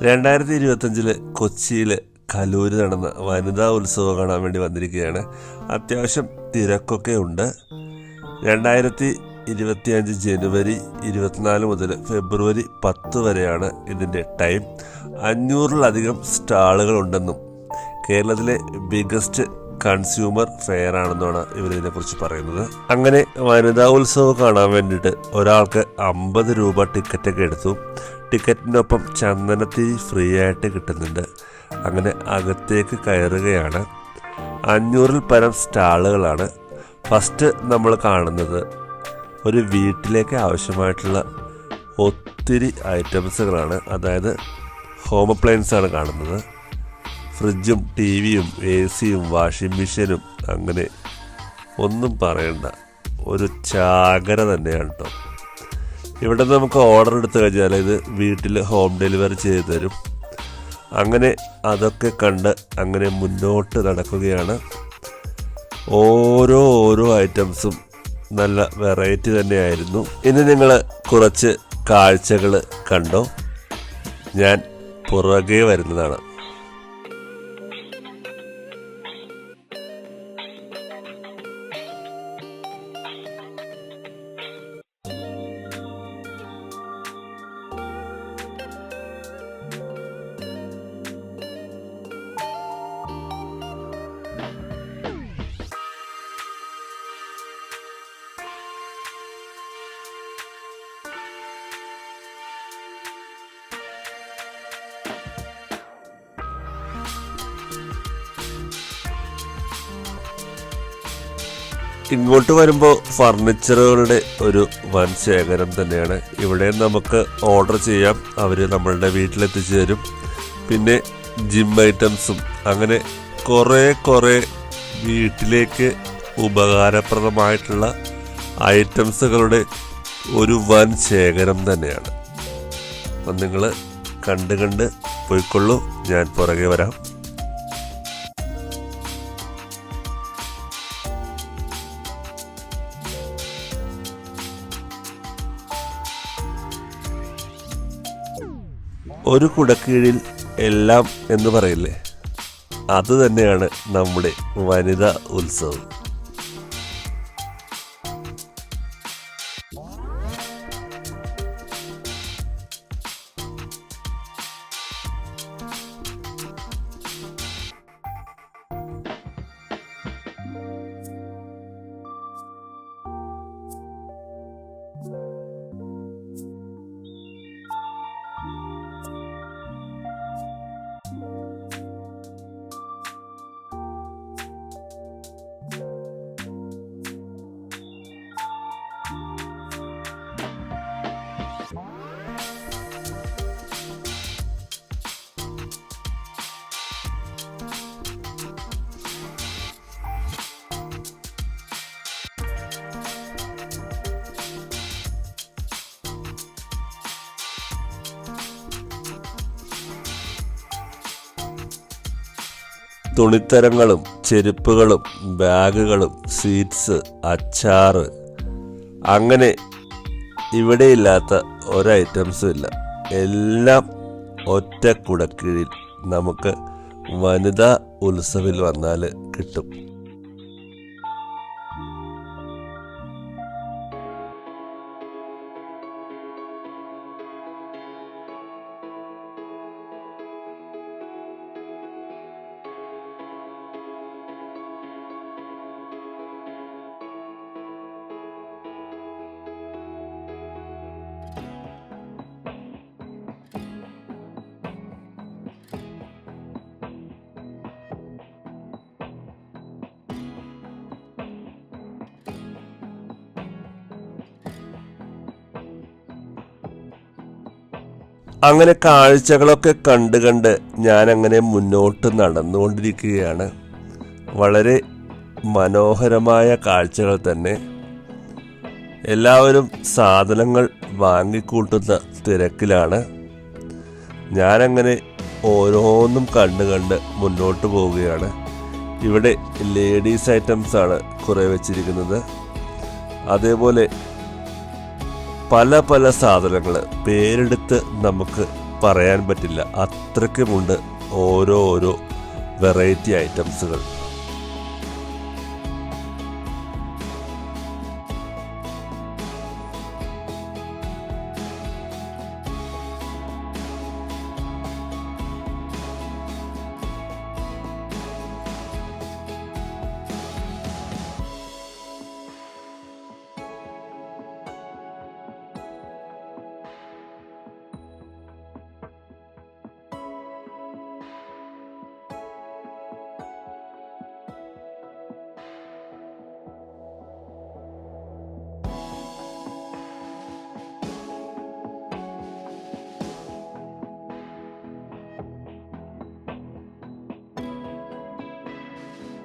രണ്ടായിരത്തി ഇരുപത്തഞ്ചിൽ കൊച്ചിയിൽ കലൂര് നടന്ന വനിതാ ഉത്സവം കാണാൻ വേണ്ടി വന്നിരിക്കുകയാണ്. അത്യാവശ്യം തിരക്കൊക്കെ ഉണ്ട്. രണ്ടായിരത്തി ഇരുപത്തിയഞ്ച് ജനുവരി ഇരുപത്തിനാല് മുതൽ ഫെബ്രുവരി പത്ത് വരെയാണ് ഇതിന്റെ ടൈം. അഞ്ഞൂറിലധികം സ്റ്റാളുകളുണ്ടെന്നും കേരളത്തിലെ ബിഗസ്റ്റ് കൺസ്യൂമർ ഫെയർ ആണെന്നാണ് ഇവരിതിനെക്കുറിച്ച് പറയുന്നത്. അങ്ങനെ വനിതാ ഉത്സവം കാണാൻ വേണ്ടിയിട്ട് ഒരാൾക്ക് അമ്പത് രൂപ ടിക്കറ്റൊക്കെ എടുത്തു. ടിക്കറ്റിനൊപ്പം ചന്ദനത്തിരി ഫ്രീ ആയിട്ട് കിട്ടുന്നുണ്ട്. അങ്ങനെ അകത്തേക്ക് കയറുകയാണ്. അഞ്ഞൂറിൽ പരം സ്റ്റാളുകളാണ് ഫസ്റ്റ് നമ്മൾ കാണുന്നത്. ഒരു വീട്ടിലേക്ക് ആവശ്യമായിട്ടുള്ള ഒത്തിരി ഐറ്റംസുകളാണ്. അതായത് ഹോം അപ്ലയൻസാണ് കാണുന്നത്. ഫ്രിഡ്ജും ടി വിയും എ സിയും വാഷിംഗ് മെഷീനും അങ്ങനെ ഒന്നും പറയണ്ട. ഒരു ചാകര തന്നെയാണ് കേട്ടോ ഇവിടെ നമുക്ക് ഓർഡർ എടുത്തു കഴിഞ്ഞാൽ ഇത് വീട്ടിൽ ഹോം ഡെലിവറി ചെയ്തു തരും. അങ്ങനെ അതൊക്കെ കണ്ട് അങ്ങനെ മുന്നോട്ട് നടക്കുകയാണ്. ഓരോ ഓരോ ഐറ്റംസും നല്ല വെറൈറ്റി തന്നെയായിരുന്നു. ഇനി നിങ്ങൾ കുറച്ച് കാഴ്ചകൾ കണ്ടോ? ഞാൻ പുറകെ വരുന്നതാണ്. ഇങ്ങോട്ട് വരുമ്പോൾ ഫർണിച്ചറുകളുടെ ഒരു വൻ ശേഖരം തന്നെയാണ്. ഇവിടെ നമുക്ക് ഓർഡർ ചെയ്യാം. അവർ നമ്മളുടെ വീട്ടിലെത്തിച്ചു തരും. പിന്നെ ജിം ഐറ്റംസും അങ്ങനെ കുറേ കുറേ വീട്ടിലേക്ക് ഉപകാരപ്രദമായിട്ടുള്ള ഐറ്റംസുകളുടെ ഒരു വൻ ശേഖരം തന്നെയാണ്. അപ്പം നിങ്ങൾ കണ്ട് കണ്ട് പോയിക്കൊള്ളൂ. ഞാൻ പുറകെ വരാം. ഒരു കുടക്കീഴിൽ എല്ലാം എന്ന് പറയില്ലേ? അത് തന്നെയാണ് നമ്മുടെ വനിതാ ഉത്സവം. തുണിത്തരങ്ങളും ചെരുപ്പുകളും ബാഗുകളും സീറ്റ്സ് അച്ചാറ്. അങ്ങനെ ഇവിടെയില്ലാത്ത ഒരു ഐറ്റംസും ഇല്ല. എല്ലാം ഒറ്റ കുടക്കീഴിൽ നമുക്ക് വനിതാ ഉത്സവിൽ വന്നാൽ കിട്ടും. അങ്ങനെ കാഴ്ചകളൊക്കെ കണ്ട് കണ്ട് ഞാനങ്ങനെ മുന്നോട്ട് നടന്നുകൊണ്ടിരിക്കുകയാണ്. വളരെ മനോഹരമായ കാഴ്ചകൾ തന്നെ. എല്ലാവരും സാധനങ്ങൾ വാങ്ങിക്കൂട്ടുന്ന തിരക്കിലാണ്. ഞാനങ്ങനെ ഓരോന്നും കണ്ട് കണ്ട് മുന്നോട്ട് പോവുകയാണ്. ഇവിടെ ലേഡീസ് ഐറ്റംസാണ് കുറേ വെച്ചിരിക്കുന്നത്. അതേപോലെ പല പല സാധനങ്ങൾ പേരെടുത്ത് നമുക്ക് പറയാൻ പറ്റില്ല. അത്രയ്ക്കുമുണ്ട് ഓരോ ഓരോ വെറൈറ്റി ഐറ്റംസുകൾ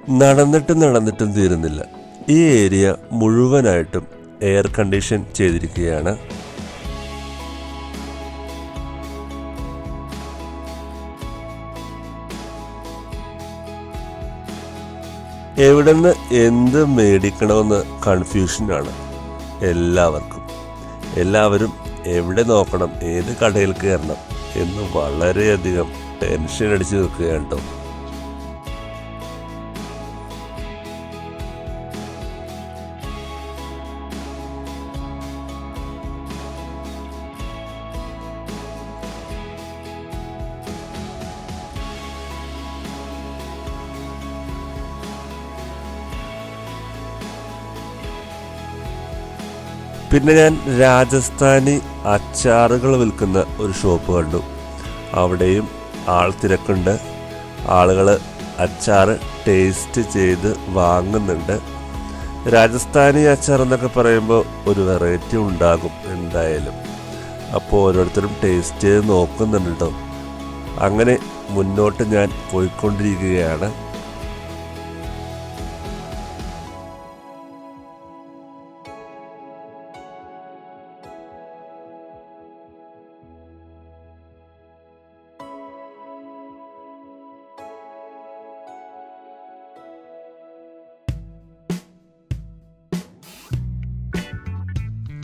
നടന്നിട്ടും നടന്നിട്ടും തീരുന്നില്ല. ഈ ഏരിയ മുഴുവനായിട്ടും എയർ കണ്ടീഷൻ ചെയ്തിരിക്കുകയാണ്. എവിടുന്ന് എന്ത് മേടിക്കണമെന്ന് കൺഫ്യൂഷനാണ് എല്ലാവർക്കും. എല്ലാവരും എവിടെ നോക്കണം ഏത് കടയിൽ കയറണം എന്ന് വളരെയധികം ടെൻഷൻ അടിച്ച് നിൽക്കുകയാണ് കേട്ടോ. പിന്നെ ഞാൻ രാജസ്ഥാനി അച്ചാറുകൾ വിൽക്കുന്ന ഒരു ഷോപ്പ് കണ്ടു. അവിടെയും ആൾ തിരക്കുണ്ട്. ആളുകൾ അച്ചാർ ടേസ്റ്റ് ചെയ്ത് വാങ്ങുന്നുണ്ട്. രാജസ്ഥാനി അച്ചാർ എന്നൊക്കെ പറയുമ്പോൾ ഒരു വെറൈറ്റി ഉണ്ടാകും എന്തായാലും. അപ്പോൾ ഓരോരുത്തരും ടേസ്റ്റ് ചെയ്ത് നോക്കുന്നുണ്ട് അങ്ങനെ മുന്നോട്ട് ഞാൻ പോയിക്കൊണ്ടിരിക്കുകയാണ്.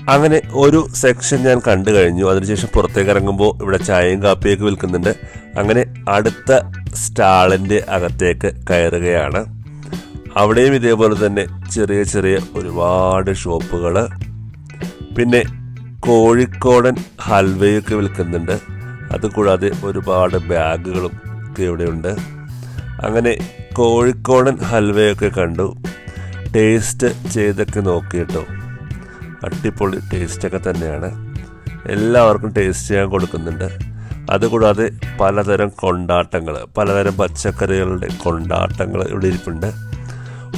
അങ്ങനെ ഒരു സെക്ഷൻ ഞാൻ കണ്ടു കഴിഞ്ഞു. അതിനുശേഷം പുറത്തേക്ക് ഇറങ്ങുമ്പോൾ ഇവിടെ ചായയും കാപ്പിയൊക്കെ വിൽക്കുന്നുണ്ട്. അങ്ങനെ അടുത്ത സ്റ്റാളിന്റെ അകത്തേക്ക് കയറുകയാണ്. അവിടെയും ഇതേപോലെ തന്നെ ചെറിയ ചെറിയ ഒരുപാട് ഷോപ്പുകൾ പിന്നെ കോഴിക്കോടൻ ഹൽവയൊക്കെ വിൽക്കുന്നുണ്ട്. അതുകൂടാതെ ഒരുപാട് ബാഗുകളും ഒക്കെ ഇവിടെയുണ്ട്. അങ്ങനെ കോഴിക്കോടൻ ഹൽവയൊക്കെ കണ്ടു. ടേസ്റ്റ് ചെയ്തൊക്കെ നോക്കിയിട്ടോ. അടിപൊളി ടേസ്റ്റൊക്കെ തന്നെയാണ്. എല്ലാവർക്കും ടേസ്റ്റ് ചെയ്യാൻ കൊടുക്കുന്നുണ്ട്. അതുകൂടാതെ പലതരം കൊണ്ടാട്ടങ്ങൾ പലതരം പച്ചക്കറികളുടെ കൊണ്ടാട്ടങ്ങൾ ഇവിടെ ഇരിപ്പുണ്ട്.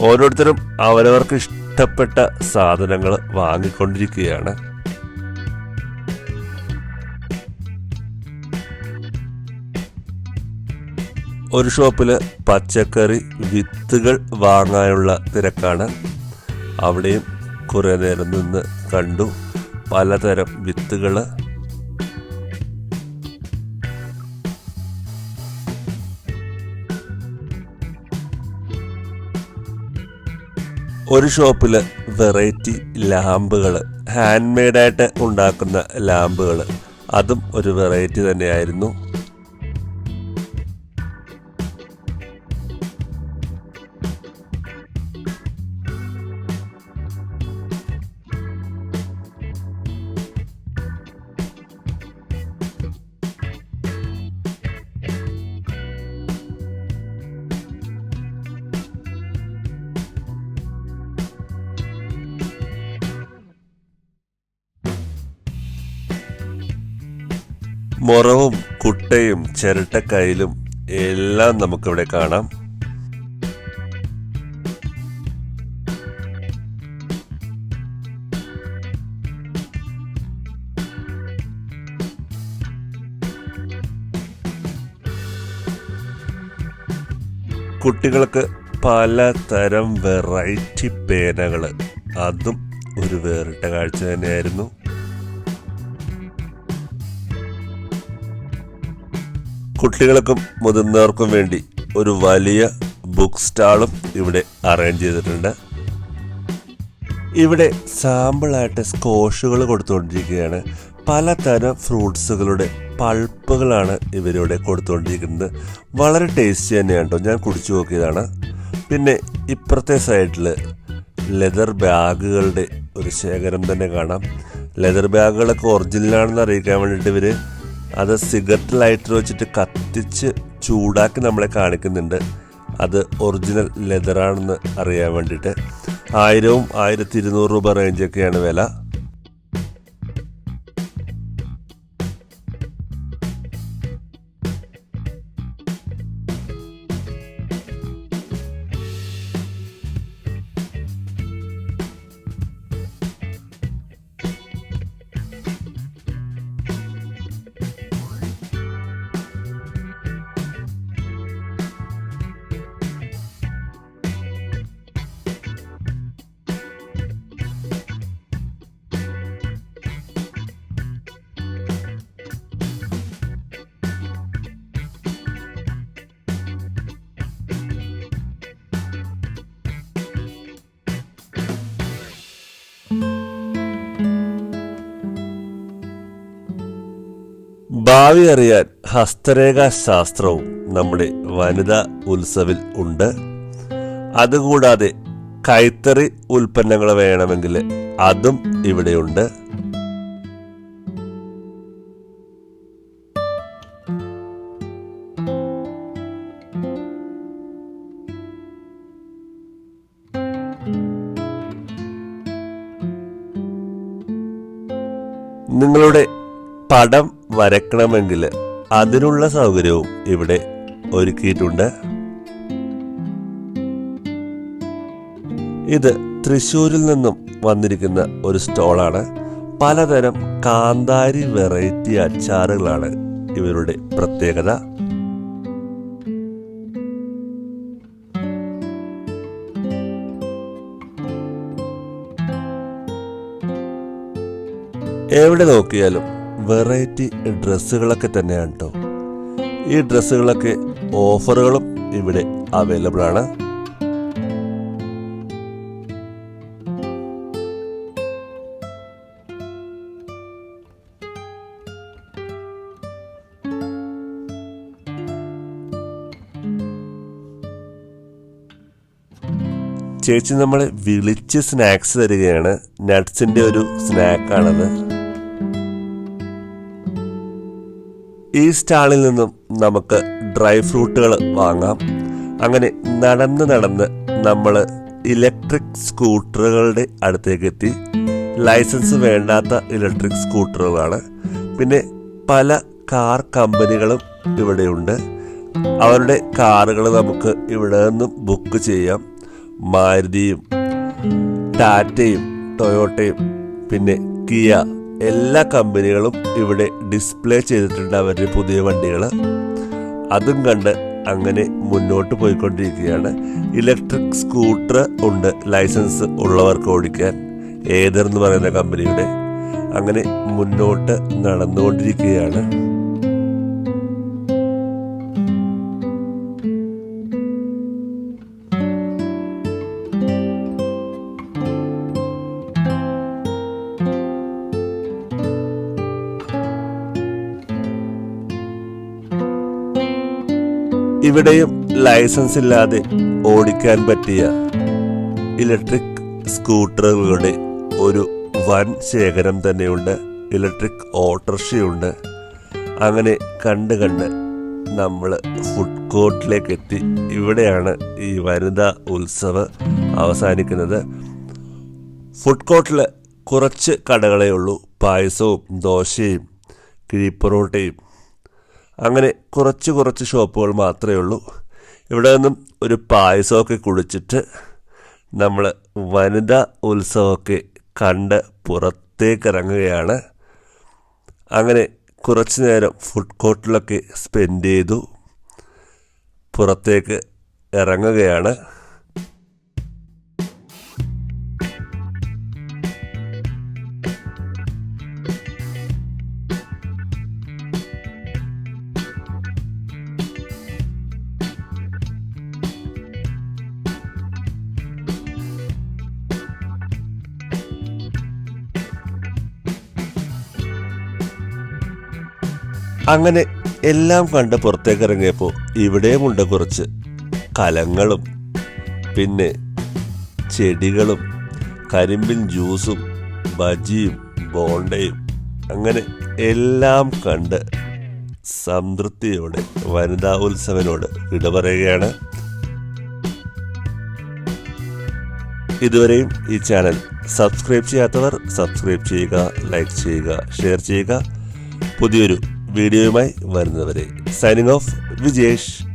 ഓരോരുത്തരും അവരവർക്ക് ഇഷ്ടപ്പെട്ട സാധനങ്ങൾ വാങ്ങിക്കൊണ്ടിരിക്കുകയാണ്. ഒരു ഷോപ്പിൽ പച്ചക്കറി വിത്തുകൾ വാങ്ങാനുള്ള തിരക്കാണ്. അവിടെയും കുറേ നേരം നിന്ന് കണ്ടു പലതരം വിത്തുകൾ ഒരു ഷോപ്പിൽ വെറൈറ്റി ലാമ്പുകൾ ഹാൻഡ് മെയ്ഡായിട്ട് ഉണ്ടാക്കുന്ന ലാമ്പുകൾ അതും ഒരു വെറൈറ്റി തന്നെയായിരുന്നു. മുറവും കുട്ടയും ചിരട്ടക്കയിലും എല്ലാം നമുക്കിവിടെ കാണാം. കുട്ടികൾക്ക് പലതരം വെറൈറ്റി പേനകൾ അതും ഒരു വേറിട്ട കാഴ്ച തന്നെയായിരുന്നു. കുട്ടികൾക്കും മുതിർന്നവർക്കും വേണ്ടി ഒരു വലിയ ബുക്ക് സ്റ്റാളും ഇവിടെ അറേഞ്ച് ചെയ്തിട്ടുണ്ട്. ഇവിടെ സാമ്പിളായിട്ട് സ്കോഷുകൾ കൊടുത്തുകൊണ്ടിരിക്കുകയാണ്. പലതരം ഫ്രൂട്ട്സുകളുടെ പൾപ്പുകളാണ് ഇവരിവിടെ കൊടുത്തുകൊണ്ടിരിക്കുന്നത്. വളരെ ടേസ്റ്റി തന്നെയാണ് കേട്ടോ ഞാൻ കുടിച്ചു നോക്കിയതാണ്. പിന്നെ ഇപ്പുറത്തെ സൈഡിൽ ലെതർ ബാഗുകളുടെ ഒരു ശേഖരം തന്നെ കാണാം. ലെതർ ബാഗുകളൊക്കെ ഒറിജിനലാണെന്ന് അറിയിക്കാൻ വേണ്ടിയിട്ട് ഇവർ അത് സിഗരറ്റ് ലൈറ്റർ വെച്ചിട്ട് കത്തിച്ച് ചൂടാക്കി നമ്മളെ കാണിക്കുന്നുണ്ട്. അത് ഒറിജിനൽ ലെതറാണെന്ന് അറിയാൻ വേണ്ടിയിട്ട്. ആയിരവും ആയിരത്തി ഇരുന്നൂറ് രൂപ റേഞ്ചൊക്കെയാണ് വില. ഭാവി അറിയാൻ ഹസ്തരേഖാ ശാസ്ത്രവും നമ്മുടെ വനിതാ ഉത്സവിൽ ഉണ്ട്. അതുകൂടാതെ കൈത്തറി ഉൽപ്പന്നങ്ങൾ വേണമെങ്കിൽ അതും ഇവിടെയുണ്ട്. നിങ്ങളുടെ പടം വരക്കണമെങ്കിൽ അതിനുള്ള സൗകര്യവും ഇവിടെ ഒരുക്കിയിട്ടുണ്ട്. ഇത് തൃശ്ശൂരിൽ നിന്നും വന്നിരിക്കുന്ന ഒരു സ്റ്റോളാണ്. പലതരം കാന്താരി വെറൈറ്റി അച്ചാറുകളാണ് ഇവരുടെ പ്രത്യേകത. എവിടെ നോക്കിയാലും വെറൈറ്റി ഡ്രസ്സുകളൊക്കെ തന്നെയാണ് കേട്ടോ ഈ ഡ്രസ്സുകളൊക്കെ ഓഫറുകളും ഇവിടെ അവൈലബിൾ ആണ്. ചേച്ചി നമ്മളെ വിളിച്ച് സ്നാക്സ് തരികയാണ്. നട്ട്സിന്റെ ഒരു സ്നാക്കാണത് ഈ സ്റ്റാളിൽ നിന്നും നമുക്ക് ഡ്രൈ ഫ്രൂട്ടുകൾ വാങ്ങാം. അങ്ങനെ നടന്ന് നടന്ന് നമ്മൾ ഇലക്ട്രിക് സ്കൂട്ടറുകളുടെ അടുത്തേക്ക് എത്തി. ലൈസൻസ് വേണ്ടാത്ത ഇലക്ട്രിക് സ്കൂട്ടറുകളാണ്. പിന്നെ പല കാർ കമ്പനികളും ഇവിടെയുണ്ട്. അവരുടെ കാറുകൾ നമുക്ക് ഇവിടെ നിന്നും ബുക്ക് ചെയ്യാം. മാരുതിയും ടാറ്റയും ടൊയോട്ടയും പിന്നെ കിയ എല്ലാ കമ്പനികളും ഇവിടെ ഡിസ്പ്ലേ ചെയ്തിട്ടുണ്ട് അവരുടെ പുതിയ വണ്ടികൾ അതും കണ്ട് അങ്ങനെ മുന്നോട്ട് പോയിക്കൊണ്ടിരിക്കുകയാണ്. ഇലക്ട്രിക് സ്കൂട്ടർ ഉണ്ട് ലൈസൻസ് ഉള്ളവർക്ക് ഓടിക്കാൻ ഏതർ എന്ന് പറയുന്ന കമ്പനിയുടെ. അങ്ങനെ മുന്നോട്ട് നടന്നുകൊണ്ടിരിക്കുകയാണ്. ഇവിടെയും ലൈസൻസ് ഇല്ലാതെ ഓടിക്കാൻ പറ്റിയ ഇലക്ട്രിക് സ്കൂട്ടറുകളുടെ ഒരു വൻ ശേഖരം തന്നെയുണ്ട്. ഇലക്ട്രിക് ഓട്ടോറിക്ഷയുണ്ട് അങ്ങനെ കണ്ട് കണ്ട് നമ്മൾ ഫുഡ് കോർട്ടിലേക്ക് എത്തി ഇവിടെയാണ് ഈ വനിതാ ഉത്സവ് അവസാനിക്കുന്നത്. ഫുഡ് കോർട്ടിൽ കുറച്ച് കടകളേ ഉള്ളൂ. പായസവും ദോശയും കിഴിപ്പൊറോട്ടയും അങ്ങനെ കുറച്ച് കുറച്ച് ഷോപ്പുകൾ മാത്രമേ ഉള്ളൂ. ഇവിടെ നിന്നും ഒരു പായസമൊക്കെ കുടിച്ചിട്ട് നമ്മൾ വനിതാ ഉത്സവമൊക്കെ കണ്ട് പുറത്തേക്ക് ഇറങ്ങുകയാണ്. അങ്ങനെ കുറച്ച് നേരം ഫുഡ് കോർട്ടിലൊക്കെ സ്പെൻഡ് ചെയ്തു. പുറത്തേക്ക് ഇറങ്ങുകയാണ്. അങ്ങനെ എല്ലാം കണ്ട് പുറത്തേക്ക് ഇറങ്ങിയപ്പോൾ ഇവിടെയുമുണ്ട് കുറച്ച് കലങ്ങളും പിന്നെ ചെടികളും കരിമ്പിൻ ജ്യൂസും ബജിയും ബോണ്ടയും അങ്ങനെ എല്ലാം കണ്ട് സംതൃപ്തിയോടെ വനിതാ ഉത്സവനോട് വിട പറയുകയാണ് ഇതുവരെയും ഈ ചാനൽ സബ്സ്ക്രൈബ് ചെയ്യാത്തവർ സബ്സ്ക്രൈബ് ചെയ്യുക ലൈക്ക് ചെയ്യുക ഷെയർ ചെയ്യുക. പുതിയൊരു വീഡിയോയുമായി വരുന്നവരെ. Signing off Vijesh.